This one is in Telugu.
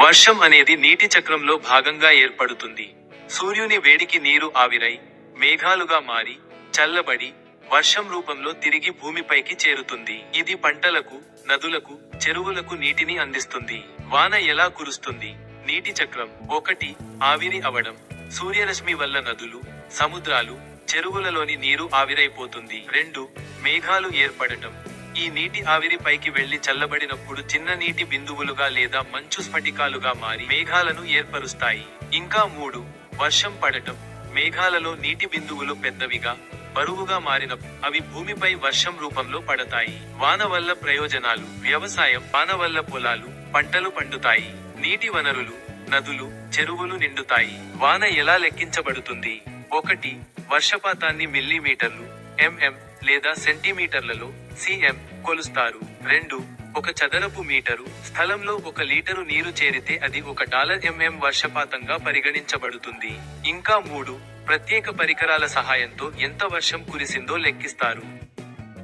వర్షం అనేది నీటి చక్రంలో భాగంగా ఏర్పడుతుంది. సూర్యుని వేడికి నీరు ఆవిరై మేఘాలుగా మారి చల్లబడి వర్షం రూపంలో తిరిగి భూమిపైకి చేరుతుంది. ఇది పంటలకు నదులకు చెరువులకు నీటిని అందిస్తుంది. వాన ఎలా కురుస్తుంది? నీటి చక్రం ఒకటి ఆవిరి అవడం. సూర్యరశ్మి వల్ల నదులు సముద్రాలు చెరువులలోని నీరు ఆవిరైపోతుంది. రెండు మేఘాలు ఏర్పడటం. ఈ నీటి ఆవిరి పైకి వెళ్ళి చల్లబడినప్పుడు చిన్న నీటి బిందువులుగా లేదా మంచు స్ఫటికాలుగా మారి మేఘాలను ఏర్పరుస్తాయి. ఇంకా మూడు వర్షం పడటం. మేఘాలలో నీటి బిందువులు పెద్దవిగా బరువుగా మారిన అవి భూమిపై వర్షం రూపంలో పడతాయి. వాన వల్ల ప్రయోజనాలు వ్యవసాయం వాన వల్ల పొలాలు పంటలు పండుతాయి. నీటి వనరులు నదులు చెరువులు నిండుతాయి. వాన ఎలా లెక్కించబడుతుంది? ఒకటి వర్షపాతాన్ని మిల్లీమీటర్లు ఎంఎం లేదా సెంటీమీటర్లలో సిఎం కొలుస్తారు. రెండు ఒక చదరపు మీటరు స్థలంలో ఒక లీటరు నీరు చేరితే అది ఒక డాలర్ ఎంఎం వర్షపాతంగా పరిగణించబడుతుంది. ఇంకా మూడు ప్రత్యేక పరికరాల సహాయంతో ఎంత వర్షం కురిసిందో లెక్కిస్తారు.